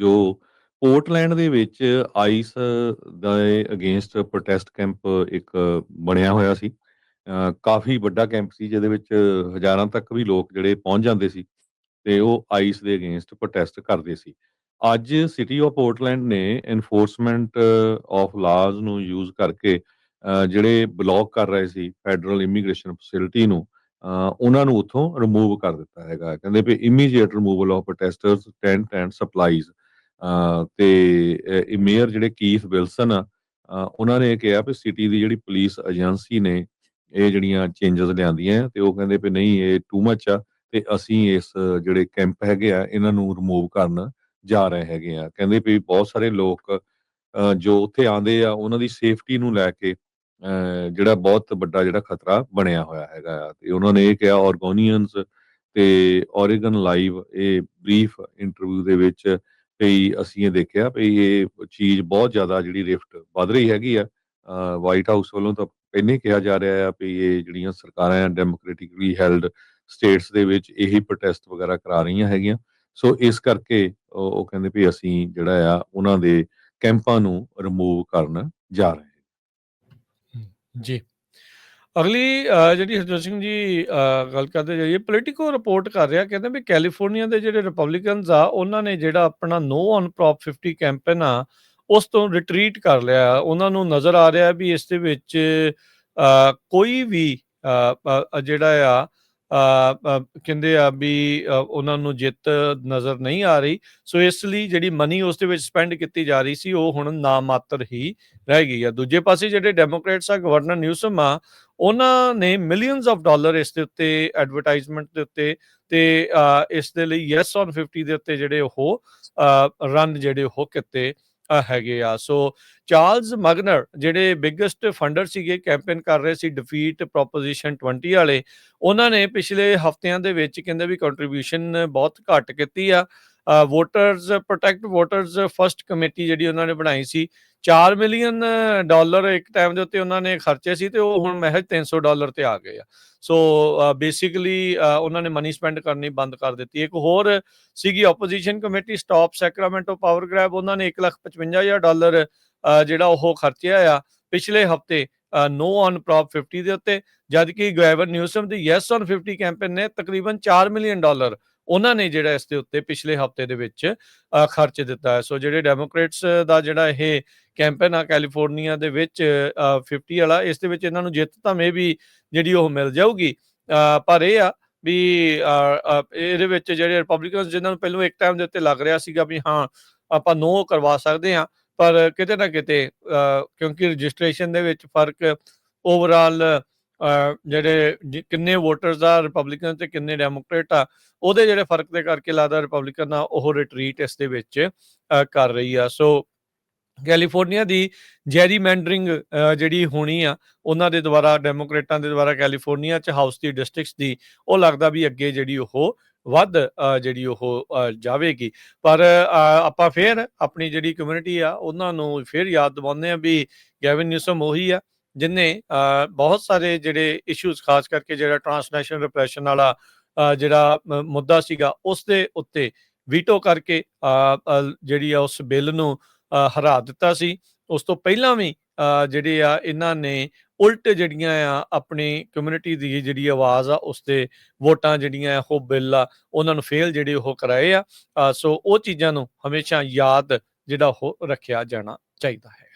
ਜੋ ਪੋਰਟਲੈਂਡ ਦੇ ਵਿੱਚ ਆਈਸ ਦੇ ਅਗੇਂਸਟ ਪ੍ਰੋਟੈਸਟ ਕੈਂਪ ਇੱਕ ਬਣਿਆ ਹੋਇਆ ਸੀ। ਕਾਫੀ ਵੱਡਾ ਕੈਂਪ ਸੀ, ਜਿਹਦੇ ਵਿੱਚ ਹਜ਼ਾਰਾਂ ਤੱਕ ਵੀ ਲੋਕ ਜਿਹੜੇ ਪਹੁੰਚ ਜਾਂਦੇ ਸੀ ਤੇ ਉਹ ਆਈਸ ਦੇ ਅਗੇਂਸਟ ਪ੍ਰੋਟੈਸਟ ਕਰਦੇ ਸੀ। ਅੱਜ ਸਿਟੀ ਆਫ ਪੋਰਟਲੈਂਡ ਨੇ ਐਨਫੋਰਸਮੈਂਟ ਆਫ ਲਾਜ਼ ਨੂੰ ਯੂਜ਼ ਕਰਕੇ ਜਿਹੜੇ ਬਲੌਕ ਕਰ ਰਹੇ ਸੀ ਫੈਡਰਲ ਇਮੀਗ੍ਰੇਸ਼ਨ ਫੈਸਿਲਿਟੀ ਨੂੰ ਉਹਨਾਂ ਨੂੰ ਉੱਥੋਂ ਰਿਮੂਵ ਕਰ ਦਿੱਤਾ ਹੈਗਾ। ਕਹਿੰਦੇ ਵੀ immediate removal of protesters tent and supplies ਤੇ ਮੇਅਰ ਜਿਹੜੇ ਕੀਥ ਵਿਲਸਨ ਆ ਉਹਨਾਂ ਨੇ ਇਹ ਕਿਹਾ ਵੀ ਸਿਟੀ ਦੀ ਜਿਹੜੀ ਪੁਲਿਸ ਏਜੰਸੀ ਨੇ ਇਹ ਜਿਹੜੀਆਂ ਚੇਂਜਸ ਲਿਆਂਦੀਆਂ ਤੇ ਉਹ ਕਹਿੰਦੇ ਵੀ ਨਹੀਂ ਇਹ ਟੂ ਮੱਚ ਆ ਤੇ ਅਸੀਂ ਇਸ ਜਿਹੜੇ ਕੈਂਪ ਹੈਗੇ ਆ ਇਹਨਾਂ ਨੂੰ ਰਿਮੂਵ ਕਰਨ ਜਾ ਰਹੇ ਹੈਗੇ ਆ। ਕਹਿੰਦੇ ਵੀ ਬਹੁਤ ਸਾਰੇ ਲੋਕ ਜੋ ਉੱਥੇ ਆਂਦੇ ਆ ਉਹਨਾਂ ਦੀ ਸੇਫਟੀ ਨੂੰ ਲੈ ਕੇ ਅ, ਜਿਹੜਾ ਬਹੁਤ ਵੱਡਾ ਜਿਹੜਾ ਖਤਰਾ ਬਣਿਆ ਹੋਇਆ ਹੈਗਾ ਆ। ਤੇ ਉਹਨਾਂ ਨੇ ਇਹ ਕਿਹਾ ਆਰਗੋਨੀਅਨਸ ਤੇ ਓਰੀਗਨ ਲਾਈਵ ਇਹ ਬਰੀਫ ਇੰਟਰਵਿਊ ਦੇ ਵਿੱਚ ਵੀ ਅਸੀਂ ਇਹ ਦੇਖਿਆ ਵੀ ਇਹ ਚੀਜ਼ ਬਹੁਤ ਜ਼ਿਆਦਾ ਜਿਹੜੀ ਰਿਫਟ ਵੱਧ ਰਹੀ ਹੈਗੀ ਆ। ਵਾਈਟ ਹਾਊਸ ਵੱਲੋਂ ਤਾਂ ਪਹਿਲੇ ਕਿਹਾ ਜਾ ਰਿਹਾ ਆ ਵੀ ਇਹ ਜਿਹੜੀਆਂ ਸਰਕਾਰਾਂ ਆ ਡੈਮੋਕ੍ਰੈਟਿਕਲੀ ਹੈਲਡ ਸਟੇਟਸ ਦੇ ਵਿੱਚ ਇਹੀ ਪ੍ਰੋਟੈਸਟ ਵਗੈਰਾ ਕਰਾ ਰਹੀਆਂ ਹੈਗੀਆਂ। ਸੋ ਇਸ ਕਰਕੇ ਉਹ ਕਹਿੰਦੇ ਵੀ ਅਸੀਂ ਜਿਹੜਾ ਆ ਉਹਨਾਂ ਦੇ ਕੈਂਪਾਂ ਨੂੰ ਰਿਮੂਵ ਕਰਨ ਜਾ ਰਹੇ ਹਾਂ। ਜੀ। ਅਗਲੀ ਅ, ਜਿਹੜੀ ਹਰਜੋਤ ਸਿੰਘ ਜੀ ਅ, ਗੱਲ ਕਰਦੇ ਜਾਈਏ ਪੋਲੀਟੀਕੋ ਰਿਪੋਰਟ ਕਰ ਰਿਹਾ ਕਹਿੰਦੇ ਵੀ ਕੈਲੀਫੋਰਨੀਆ ਦੇ ਜਿਹੜੇ ਰਿਪਬਲਿਕਨਸ ਆ ਉਹਨਾਂ ਨੇ ਜਿਹੜਾ ਆਪਣਾ ਨੋ ਔਨ ਪ੍ਰੋਪ 50 ਕੈਂਪੇਨ ਆ ਉਸ ਤੋਂ ਰਿਟਰੀਟ ਕਰ ਲਿਆ। ਉਹਨਾਂ ਨੂੰ ਨਜ਼ਰ ਆ ਰਿਹਾ ਵੀ ਇਸ ਦੇ ਵਿੱਚ ਅ, ਕੋਈ ਵੀ ਅ, ਅ, ਜਿਹੜਾ ਆ ਕਹਿੰਦੇ ਆ ਵੀ ਉਹਨਾਂ ਨੂੰ ਜਿੱਤ ਨਜ਼ਰ ਨਹੀਂ ਆ ਰਹੀ। ਸੋ ਇਸ ਲਈ ਜਿਹੜੀ ਮਨੀ ਉਸ ਦੇ ਵਿੱਚ ਸਪੈਂਡ ਕੀਤੀ ਜਾ ਰਹੀ ਸੀ ਉਹ ਹੁਣ ਨਾ ਮਾਤਰ ਹੀ ਰਹਿ ਗਈ ਆ। ਦੂਜੇ ਪਾਸੇ ਜਿਹੜੇ ਡੈਮੋਕ੍ਰੇਟਸ ਆ ਗਵਰਨਰ ਨਿਊਸਮ ਆ ਉਹਨਾਂ ਨੇ ਮਿਲੀਅਨਸ ਆਫ ਡਾਲਰ ਇਸ ਦੇ ਉੱਤੇ ਐਡਵਰਟਾਈਜ਼ਮੈਂਟ ਦੇ ਉੱਤੇ ਤੇ ਅ, ਇਸ ਦੇ ਲਈ ਯੈਸ ਔਨ 50 ਦੇ ਉੱਤੇ ਜਿਹੜੇ ਉਹ ਰਨ ਜਿਹੜੇ ਉਹ ਕਿਤੇ। ਹੈਗੇ ਆ। ਸੋ ਚਾਰਲਸ ਮਗਨਰ ਜਿਹੜੇ ਬਿਗੇਸਟ ਫੰਡਰ ਸੀਗੇ ਕੈਂਪੇਨ ਕਰ ਰਹੇ ਸੀ ਡਿਫੀਟ ਪ੍ਰੋਪੋਜੀਸ਼ਨ 20 ਵਾਲੇ, ਉਹਨਾਂ ਨੇ ਪਿਛਲੇ ਹਫ਼ਤਿਆਂ ਦੇ ਵਿੱਚ ਕਹਿੰਦੇ ਵੀ ਕੰਟਰੀਬਿਊਸ਼ਨ ਬਹੁਤ ਘੱਟ ਕੀਤੀ ਆ। Voters protect voters first committee ਜਿਹੜੀ ਉਹਨਾਂ ਨੇ ਬਣਾਈ ਸੀ 4 ਮਿਲੀਅਨ ਡਾਲਰ ਇੱਕ ਟਾਈਮ ਦੇ ਉੱਤੇ ਉਹਨਾਂ ਨੇ ਖਰਚੇ ਸੀ ਤੇ ਉਹ ਹੁਣ ਮਹਿਜ 300 ਡਾਲਰ ਤੇ ਆ ਗਏ ਆ। ਸੋ ਬੇਸਿਕਲੀ ਉਹਨਾਂ ਨੇ ਮਨੀ ਸਪੈਂਡ ਕਰਨੀ ਬੰਦ ਕਰ ਦਿੱਤੀ। ਇੱਕ ਹੋਰ ਸੀਗੀ opposition committee stop Sacramento power grab ਉਹਨਾਂ ਨੇ 155000 ਡਾਲਰ ਜਿਹੜਾ ਉਹ ਖਰਚਿਆ ਆ ਪਿਛਲੇ ਹਫ਼ਤੇ ਨੋ ਔਨ ਪ੍ਰੋਪ 50 ਦੇ ਉੱਤੇ, ਜਦਕਿ ਗਵਰਨਰ ਨਿਊਸਮ ਦੀ ਯੈਸ ਔਨ 50 ਕੈਂਪੇਨ ਨੇ ਤਕਰੀਬਨ 4 ਮਿਲੀਅਨ ਡਾਲਰ ਉਹਨਾਂ ਨੇ ਜਿਹੜਾ ਇਸ ਦੇ ਉੱਤੇ ਪਿਛਲੇ ਹਫ਼ਤੇ ਦੇ ਵਿੱਚ ਖਰਚ ਦਿੱਤਾ ਹੈ। ਸੋ ਜਿਹੜੇ ਡੈਮੋਕ੍ਰੇਟਸ ਦਾ ਜਿਹੜਾ ਇਹ ਕੈਂਪੇਨ ਆ ਕੈਲੀਫੋਰਨੀਆ ਦੇ ਵਿੱਚ ਅ, 50 ਵਾਲਾ ਇਸ ਦੇ ਵਿੱਚ ਇਹਨਾਂ ਨੂੰ ਜਿੱਤ ਤਾਂ ਮੇ ਵੀ ਜਿਹੜੀ ਉਹ ਮਿਲ ਜਾਊਗੀ। ਪਰ ਇਹ ਆ ਵੀ ਇਹਦੇ ਵਿੱਚ ਜਿਹੜੇ ਰਿਪਬਲਿਕਨਸ ਜਿਨ੍ਹਾਂ ਨੂੰ ਪਹਿਲਾਂ ਇੱਕ ਟਾਈਮ ਦੇ ਉੱਤੇ ਲੱਗ ਰਿਹਾ ਸੀਗਾ ਵੀ ਹਾਂ ਆਪਾਂ ਨੋ ਕਰਵਾ ਸਕਦੇ ਹਾਂ ਪਰ ਕਿਤੇ ਨਾ ਕਿਤੇ ਕਿਉਂਕਿ ਰਜਿਸਟ੍ਰੇਸ਼ਨ ਦੇ ਵਿੱਚ ਫ਼ਰਕ ਓਵਰਆਲ ਜਿਹੜੇ ਕਿੰਨੇ ਵੋਟਰਸ ਆ ਰਿਪਬਲਿਕਨ ਤੇ ਕਿੰਨੇ ਡੈਮੋਕ੍ਰੇਟ ਆ, ਉਹਦੇ ਜਿਹੜੇ ਫ਼ਰਕ ਦੇ ਕਰਕੇ ਲੱਗਦਾ ਰਿਪਬਲਿਕਨ ਆ, ਉਹ ਰਿਟਰੀਟ ਇਸ ਦੇ ਵਿੱਚ ਕਰ ਰਹੀ ਆ। ਸੋ ਕੈਲੀਫੋਰਨੀਆ ਦੀ ਜੈਰੀ ਮੈਂਡਰਿੰਗ ਜਿਹੜੀ ਹੋਣੀ ਆ, ਉਹਨਾਂ ਦੇ ਦੁਆਰਾ ਡੈਮੋਕ੍ਰੇਟਾਂ ਦੇ ਦੁਆਰਾ ਕੈਲੀਫੋਰਨੀਆ ਚ ਹਾਊਸ ਦੀ ਡਿਸਟ੍ਰਿਕਟਸ ਦੀ, ਉਹ ਲੱਗਦਾ ਵੀ ਅੱਗੇ ਜਿਹੜੀ ਉਹ ਵੱਧ ਜਿਹੜੀ ਉਹ ਜਾਵੇਗੀ। ਪਰ ਆਪਾਂ ਫੇਰ ਆਪਣੀ ਜਿਹੜੀ ਕਮਿਊਨਿਟੀ ਆ, ਉਹਨਾਂ ਨੂੰ ਫੇਰ ਯਾਦ ਦਿਵਾਉਂਦੇ ਆ ਵੀ ਗੈਵਨ ਨਿਊਸਮ ਉਹੀ ਆ। ਜਿਨੇ ਬਹੁਤ ਸਾਰੇ ਜਿਹੜੇ ਇਸ਼ੂਜ਼ ਖਾਸ ਕਰਕੇ ਜਿਹੜਾ ਟ੍ਰਾਂਸਨੈਸ਼ਨਲ ਰਿਪਰੈਸ਼ਨ ਵਾਲਾ ਜਿਹੜਾ ਮੁੱਦਾ ਸੀਗਾ ਉਸ ਦੇ ਉੱਤੇ ਵੀਟੋ ਕਰਕੇ ਜਿਹੜੀ ਆ ਉਸ ਬਿੱਲ ਨੂੰ ਹਰਾ ਦਿੱਤਾ ਸੀ। ਉਸ ਤੋਂ ਪਹਿਲਾਂ ਵੀ ਜਿਹੜੇ ਆ ਇਹਨਾਂ ਨੇ ਉਲਟ ਜਿਹੜੀਆਂ ਆ ਆਪਣੀ ਕਮਿਊਨਿਟੀ ਦੀ ਜਿਹੜੀ ਆਵਾਜ਼ ਆ ਉਸ ਤੇ ਵੋਟਾਂ ਜਿਹੜੀਆਂ ਆ, ਉਹ ਬਿੱਲ ਆ, ਉਹਨਾਂ ਨੂੰ ਫੇਲ ਜਿਹੜੇ ਉਹ ਕਰਾਏ ਆ। ਸੋ ਉਹ ਚੀਜ਼ਾਂ ਨੂੰ ਹਮੇਸ਼ਾ ਯਾਦ ਜਿਹੜਾ ਉਹ ਰੱਖਿਆ ਜਾਣਾ ਚਾਹੀਦਾ ਹੈ।